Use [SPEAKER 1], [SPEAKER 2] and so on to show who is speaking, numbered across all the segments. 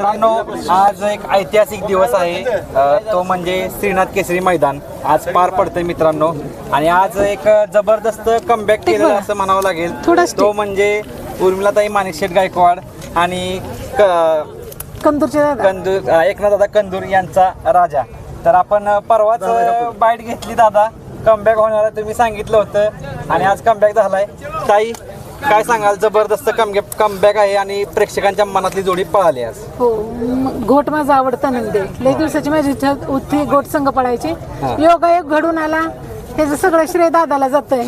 [SPEAKER 1] मित्रांनो आज एक ऐतिहासिक दिवस आहे. तो म्हणजे श्रीनाथ केसरी मैदान. आज पार पडतंय मित्रांनो. आणि आज एक जबरदस्त कमबॅक केलेलं असं म्हणावं लागेल.
[SPEAKER 2] थोडा
[SPEAKER 1] तो म्हणजे उर्मिलाताई माणिकशेठ गायकवाड आणि क-
[SPEAKER 2] कंदूरचे दादा.
[SPEAKER 1] कंदूर एकनाथ दादा कंदूर यांचा राजा. तर आपण परवाच बाईट घेतली दादा. कमबॅक होणार आहे तुम्ही सांगितलं होतं. आणि आज कमबॅक झालाय. ताई काय सांगाल? जबरदस्त कमबॅक कमबॅक आहे आणि प्रेक्षकांच्या मनातली जोडी पळाली आज.
[SPEAKER 2] हो म- घोट माझा आवडता नंदी. आहे. लई दिवसाची माझी इच्छा होती घोट संघ पळायची.
[SPEAKER 1] हा.
[SPEAKER 2] योगायोग घडून आला. त्याचं सगळं श्रेय दादाला जातंय.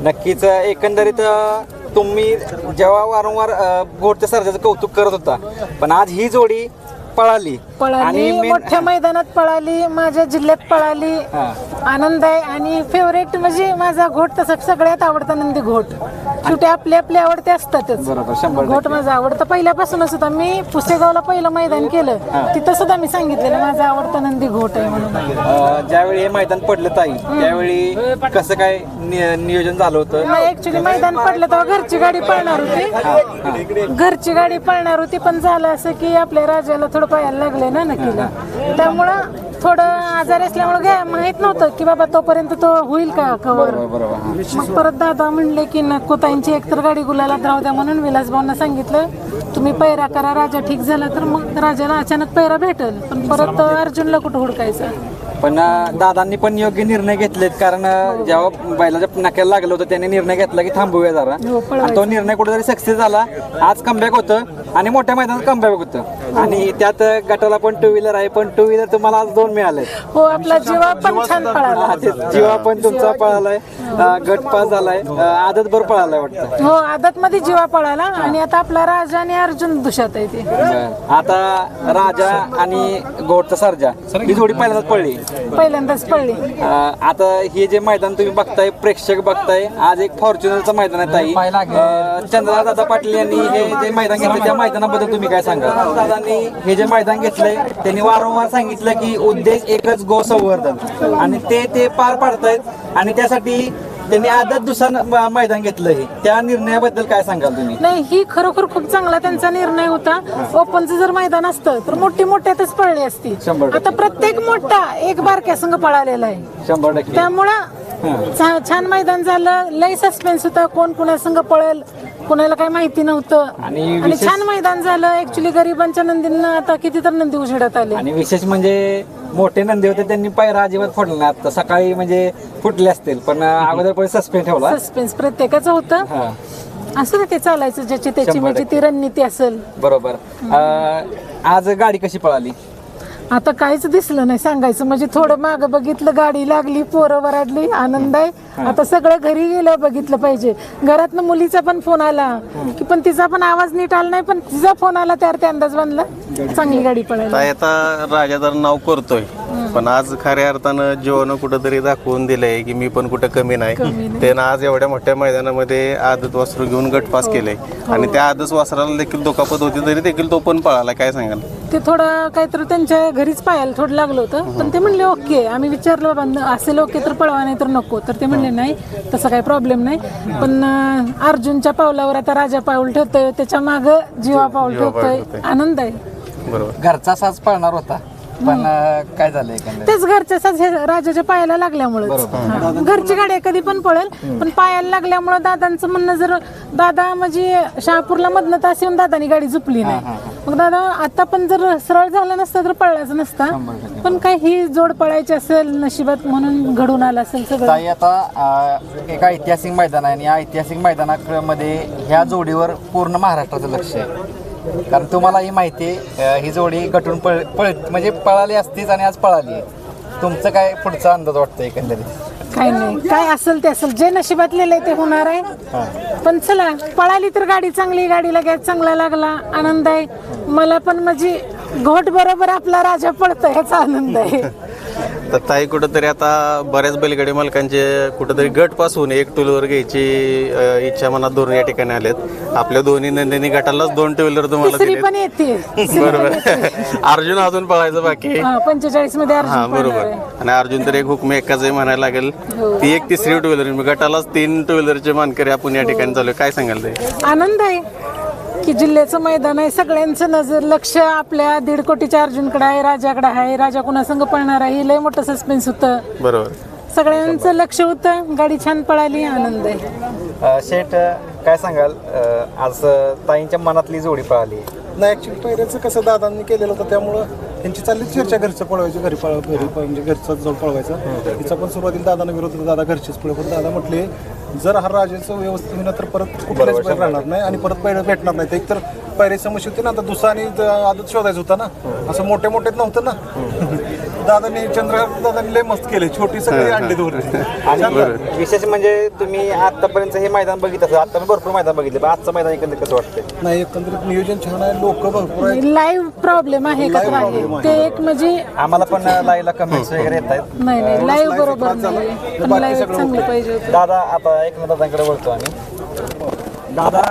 [SPEAKER 1] नक्कीच अ, एकंदरीत अ, तुम्ही जेव्हा वारंवार अ, सर्जाचं कौतुक करत होता पण आज ही जोडी पळाली.
[SPEAKER 2] पळाली
[SPEAKER 1] main-
[SPEAKER 2] मोठ्या मैदानात पळाली माझ्या जिल्ह्यात पळाली.
[SPEAKER 1] हा.
[SPEAKER 2] आनंद आहे आणि फेवरेट म्हणजे माझा घोट तसा सगळ्यात आवडता नंदी घोट. शेवटी आपले आपले आवडते असतातच.
[SPEAKER 1] बरोबर शंभर
[SPEAKER 2] घोट माझा आवडता. पहिल्यापासूनच होता. मी पुसेगावला पहिलं मैदान केलं तिथं सुद्धा मी सांगितलेलं माझा आवडता नंदी घोट आहे म्हणून.
[SPEAKER 1] अ, ज्यावेळी हे मैदान पडलं ताई त्यावेळी कसं काय नि- नियोजन झालं होतं?
[SPEAKER 2] ऍक्च्युली मैदान पडलं तेव्हा घरची गाडी पळणार होती. घरची गाडी पळणार होती पण झालं असं की आपल्या राजाला थोडं पायाला लागलंय ना नक्कीला त्यामुळं थोडं आजारी असल्यामुळे काय माहीत नव्हतं की बाबा तोपर्यंत तो होईल का कवर
[SPEAKER 1] बरोबर बरोबर हा.
[SPEAKER 2] मग परत दादा म्हणले की नको ताईंची एकतर गाडी गुलाला राहू द्या म्हणून विलास भाऊंना सांगितलं तुम्ही पैरा करा राजा ठीक झाला तर मग राजाला अचानक पैरा भेटल. पण परत अर्जुनला कुठं हुडकायचं?
[SPEAKER 1] पण अ, दादांनी पण योग्य निर्णय घेतलेत कारण अ, जेव्हा बैलाच्या नाक्याला लागलं होतं त्यांनी निर्णय घेतला की थांबूया जरा.
[SPEAKER 2] हो, पळवायचं.
[SPEAKER 1] आणि तो निर्णय कुठेतरी सक्सेस झाला. आज कमबॅक होतं. आणि मोठ्या मैदानात कमबॅक होतं. आणि त्यात गटाला पण टू व्हीलर आहे पण टू व्हीलर तुम्हाला आज दोन मिळाले.
[SPEAKER 2] हो आपला जीवा पण छान पळाला.
[SPEAKER 1] जीवा पण तुमचा पळालाय. गट पास झालाय. आदत भर पळालाय वाटतं.
[SPEAKER 2] हो आदत मध्ये जीवा पळाला. आणि आता आपला राजा आणि अर्जुन दुशात आहे ते.
[SPEAKER 1] आता राजा आणि गोडचा सर्जा ही जोडी पहिल्यांदाच पडली.
[SPEAKER 2] पहिल्यांदाच पडली.
[SPEAKER 1] आता हे जे मैदान तुम्ही बघताय प्रेक्षक बघताय आज एक फॉर्च्युनरचं मैदान आहे ताई. अं, चंद्रनाथ दादा पाटील यांनी हे जे मैदान घेतलं त्या मैदानाबद्दल तुम्ही काय सांगा दादांनी हे जे मैदान घेतलंय त्यांनी वारंवार सांगितलं की उद्देश एकच गो संवर्धन आणि ते ते पार पाडतायत आणि त्यासाठी त्यांनी आदत दुसरं मैदान घेतलं हे. त्या निर्णयाबद्दल काय सांगाल तुम्ही?
[SPEAKER 2] नाही ही खरोखर खूप चांगला त्यांचा निर्णय होता. ओपनचं जर मैदान असतं तर मोठी मोठ्यातच पळली असती. आता प्रत्येक मोठा एक बारक्या संघ पळालेला आहे.
[SPEAKER 1] शंभर टक्के.
[SPEAKER 2] त्यामुळं छान मैदान झालं. लय सस्पेन्स होता. कोण कुणा संघ पळेल? कुणाला काही माहिती नव्हतं.
[SPEAKER 1] आणि
[SPEAKER 2] आणि
[SPEAKER 1] विशेष-
[SPEAKER 2] छान मैदान झालं. ऍक्च्युली गरिबांच्या नंदींना आता किती तर नंदी उजेडात आले.
[SPEAKER 1] आणि विशेष म्हणजे मोठे नंदी होते त्यांनी पायरा अजिबात फोडला नाही. आता सकाळी म्हणजे फुटले असतील पण अगोदर पण सस्पेंड ठेवला.
[SPEAKER 2] सस्पेन्स प्रत्येकाचं होतं.
[SPEAKER 1] हा.
[SPEAKER 2] असं ते चालायचं ज्याची त्याची
[SPEAKER 1] शंभर
[SPEAKER 2] म्हणजे ती रणनीती असेल?
[SPEAKER 1] बरोबर. अं, आज गाडी कशी पळाली?
[SPEAKER 2] आता काहीच दिसलं नाही सांगायचं. म्हणजे थोडं माग बघितलं गाडी लागली पोरं वराडली आनंद आहे. आता सगळं घरी गेलं बघितलं पाहिजे. घरातनं मुलीचा पण फोन आला. की पण तिचा पण आवाज नीट आला नाही पण तिचा फोन आला त्यावर ते अंदाज बांधला. चांगली गाडी पळायला
[SPEAKER 3] ताई आता राजा तर नाव करतोय. पण आज खऱ्या अर्थानं जीवानं कुठंतरी दाखवून दिलंय की मी पण कुठं कमी नाही. त्यानं आज एवढ्या मोठ्या मैदानामध्ये आदत वासरू घेऊन गट पास केलंय. आणि त्या आदत वासराला देखील दुखापत होती तरी देखील तो पण पळाला काय सांगाल?
[SPEAKER 2] ते थोडं काहीतरी त्यांच्या घरीच पायाला थोडं लागलं होतं. पण ते म्हणले ओके आम्ही विचारलं बाबा असेल ओके तर पळवा नाही तर नको. तर ते म्हणले नाही तसं काही प्रॉब्लेम नाही. पण अर्जुनच्या पावलावर आता राजा पाऊल ठेवतोय. त्याच्या माग जीवा पाऊल ठेवतोय. आनंद आहे.
[SPEAKER 3] बरोबर.
[SPEAKER 1] घरचा साज पळणार होता. पण अं, काय झालं एकंदरीत?
[SPEAKER 2] तेच साज हे राजाच्या पायाला लागल्यामुळे घरची गाडी कधी पण पळेल पण पायाला लागल्यामुळे दादांचं म्हणणं जर दादा म्हणजे शहापूरला मधनं तास येऊन दादानी गाडी झुपली नाही. मग दादा आता पण जर सरळ झालं नसतं तर पळलाच नसता. पण काय ही जोड पळायची असेल नशिबात म्हणून घडून आलं असेल सगळं.
[SPEAKER 1] ताई आता अं, एक ऐतिहासिक मैदान आहे आणि या ऐतिहासिक मैदानामध्ये ह्या जोडीवर पूर्ण महाराष्ट्राचं लक्ष आहे. कारण तुम्हाला ही माहिती आहे अं, ही जोडी गटून पळ पळ म्हणजे पळाली असतीच आणि आज पळाली आहे. तुमचं काय पुढचा अंदाज वाटतं एकंदरीत?
[SPEAKER 2] काय नाही काय असेल ते असेल. जे नशिबात लिहिलंय ते होणार आहे. पण चला पळाली तर गाडी चांगली गाडीला गॅस चांगला लागला आनंद आहे. मला पण म्हणजे घोट बरोबर आपला राजा पळतोय ह्याचा आनंद आहे.
[SPEAKER 3] तर ताई कुठंतरी आता बऱ्याच बैलगाडी मालकांचे कुठंतरी गट पास होऊन एक टू व्हीलर घ्यायची इच्छा मनात धरून या ठिकाणी आलेत. आपल्या दोन्ही नंदिनी गटालाच दोन टू व्हीलर तुम्हाला दिले बरोबर. अर्जुन अजून पळायचं बाकी.
[SPEAKER 2] पंचेचाळीसमध्ये
[SPEAKER 3] हा बरोबर. आणि अर्जुन तर एक हुकमे एकाच म्हणायला लागेल. ती एक तिसरी टू व्हीलर गटालाच तीन टू व्हीलरचे मानकरी आपण या ठिकाणी चालू काय सांगाल ते
[SPEAKER 2] आनंद आहे. की जिल्ह्याचं मैदान आहे. सगळ्यांचं नजर लक्ष आपल्या दीड कोटीच्या अर्जुनकडे आहे राजाकडे आहे. राजा कुणा संघ पळणार आहे? हे लय मोठं सस्पेन्स होतं.
[SPEAKER 3] बरोबर.
[SPEAKER 2] सगळ्यांचं लक्ष होतं. गाडी छान पळाली. आनंद आहे.
[SPEAKER 1] अ, शेठ अ, काय सांगाल? अ, आज अ, ताईंच्या मनातली जोडी पळाली.
[SPEAKER 4] नाही ऍक्च्युली पहिल्याचं कसं दादांनी केलेलं होतं त्यामुळं त्यांची चालली चर्चा घरचं पळवायचं घरी पळ घरी पळ- म्हणजे घरचं जाऊन पळवायचं. तिचा पण सुरुवातीला दादांना विरोध होता दादा घरचेच पळ पण दादा म्हटले जर हा राजाचं व्यवस्थित होईना तर परत कुठलाच बैल राहणार नाही आणि परत बैल भेटणार नाही. एक तर पायरी समस्या होती ना आता दुसरा आणि आदत शोधायचं होता ना. असं मोठे मोठे नव्हतं ना. दादांनी चंद्रकांत दादांनी लय मस्त केले. छोटी सगळी अंडे धोरणे
[SPEAKER 1] आणि विशेष म्हणजे तुम्ही आतापर्यंत हे मैदान बघितलं असेल आता भरपूर मैदान बघितले. पण आजचं मैदान एकंदर कसं वाटतंय?
[SPEAKER 4] नाही एकंदरीत नियोजन छान आहे. लोक भरपूर आहेत.
[SPEAKER 2] लाईव्ह प्रॉब्लेम आहे का तर आहे. ते एक म्हणजे
[SPEAKER 1] आम्हाला पण लाईव्ह कमेंट्स वगैरे येत आहेत.
[SPEAKER 2] नाही नाही लाईव्ह बरोबर नाही. पण लाईव्ह चांगली पाहिजे होती.
[SPEAKER 1] दादा आता एक दादांकडे वळतो आम्ही. दादा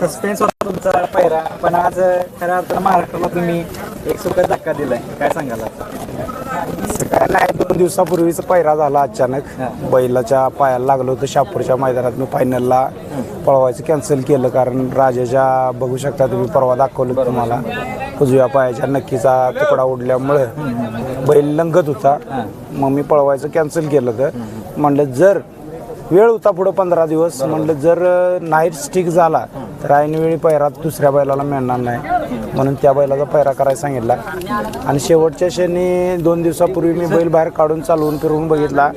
[SPEAKER 1] सस्पेन्स होता तुमचा पहिरा पण आज खऱ्या अर्थानं महाराष्ट्राला तुम्ही एक सुखद धक्का दिलाय. काय सांगाल?
[SPEAKER 5] काय नाही दोन दिवसापूर्वीच पैरा झाला अचानक. बैलाच्या पायाला लागलं होतं शापूरच्या मैदानात. मी फायनलला पळवायचं कॅन्सल केलं कारण राजाच्या बघू शकता तुम्ही परवा दाखवलं तुम्हाला. उजव्या पायाच्या नक्कीचा तुकडा उडल्यामुळं बैल लंगत होता. मग मी पळवायचं कॅन्सल केलं तर म्हणलं जर वेळ होता पुढं पंधरा दिवस. म्हणलं जर नाईट स्टिक झाला तर ऐनवेळी पैरा दुसऱ्या बैलाला मिळणार नाही. म्हणून त्या बैलाचा पैरा करायला सांगितला. आणि शेवटच्या क्षणी दोन दिवसापूर्वी मी बैल बाहेर काढून चालवून फिरवून बघितला.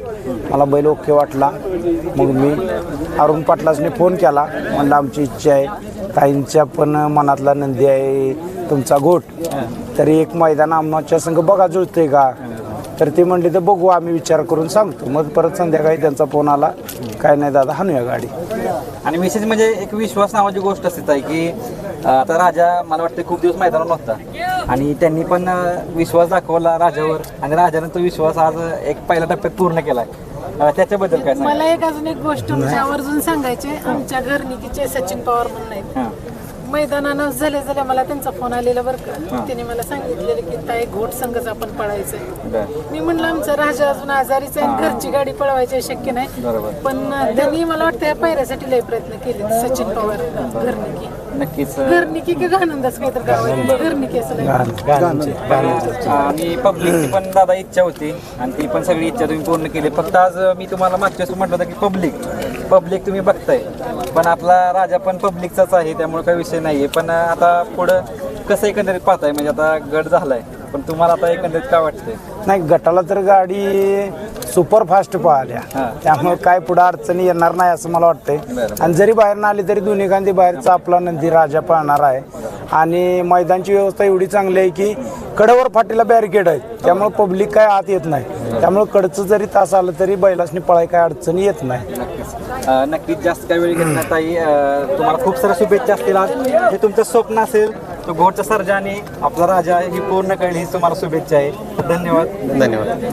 [SPEAKER 5] मला बैल ओके वाटला. मग मी अरुण पाटलासने फोन केला. म्हणलं आमची इच्छा आहे. ताईंच्या पण मनातला नंदी आहे. तुमचा गोट तरी एक मैदान आमच्या संघ बघा जुळतंय का? तर ते म्हणले तर बघू. आम्ही विचार करून सांगतो. मग परत संध्याकाळी त्यांचा फोन आला. काय नाही दादा हाणूया गाडी.
[SPEAKER 1] आणि विशेष म्हणजे एक विश्वास नावाची गोष्ट असते ताई की आता राजा मला वाटतं खूप दिवस मैदानावर नव्हता. आणि त्यांनी पण विश्वास दाखवला राजावर. आणि राजाने तो विश्वास आज एक पहिल्या टप्प्यात पूर्ण केलाय. अं, त्याच्याबद्दल काय सांगा
[SPEAKER 2] मला एक अजून एक गोष्ट तुमच्या आवर्जून सांगायचे आमच्या घरनिकीचे सचिन पवार म्हणून आहेत. मैदानानं झाले झाले मला त्यांचा फोन आलेला बरं का. त्याने मला सांगितलेलं की ताई घोट संघच आपण पळायचंय. मी म्हणलं आमचा राजा अजून आजारीच आहे आणि घरची गाडी पळवायची शक्य नाही. पण त्यांनी मला वाटतं या पायऱ्यासाठी लय प्रयत्न केले सचिन पवार घरनिकी
[SPEAKER 1] नक्कीच अं,
[SPEAKER 2] घरनिकी की काहीतरी गाव आहे? असं
[SPEAKER 1] आणि पब्लिकची पण दादा इच्छा होती आणि ती पण सगळी इच्छा तुम्ही पूर्ण केली. फक्त आज मी तुम्हाला मागच्या वेळेस म्हटलं होतं की पब्लिक पब्लिक तुम्ही बघताय. पण आपला राजा पण पब्लिकचाच आहे त्यामुळे काही विषय नाहीये. पण आता पुढं कसं एकंदरीत पाहताय? म्हणजे आता गट झालाय पण तुम्हाला आता एकंदरीत काय वाटतंय?
[SPEAKER 5] नाही गटाला तर गाडी सुपर फास्ट पळाल्या त्यामुळे काय पुढे अडचणी येणार नाही असं मला वाटतंय. आणि जरी बाहेर ना आली तरी दोन्ही गांधी बाहेरचा आपला नंदी राजा पळणार आहे. आणि मैदानची व्यवस्था एवढी चांगली आहे की कडेवर फाटीला बॅरिकेड आहे त्यामुळे पब्लिक काय आत येत नाही. त्यामुळे कडचं जरी तास आलं तरी बैलासनी पळाय काय अडचणी येत नाही.
[SPEAKER 1] नक्कीच. जास्त काही वेळ घेत नाही ताई. तुम्हाला खूप साऱ्या शुभेच्छा असतील आज. जे तुमचं स्वप्न असेल तो घोडचा सर्जा आणि आपला राजा ही पूर्ण कळली ही तुम्हाला शुभेच्छा आहे. धन्यवाद.
[SPEAKER 3] धन्यवाद.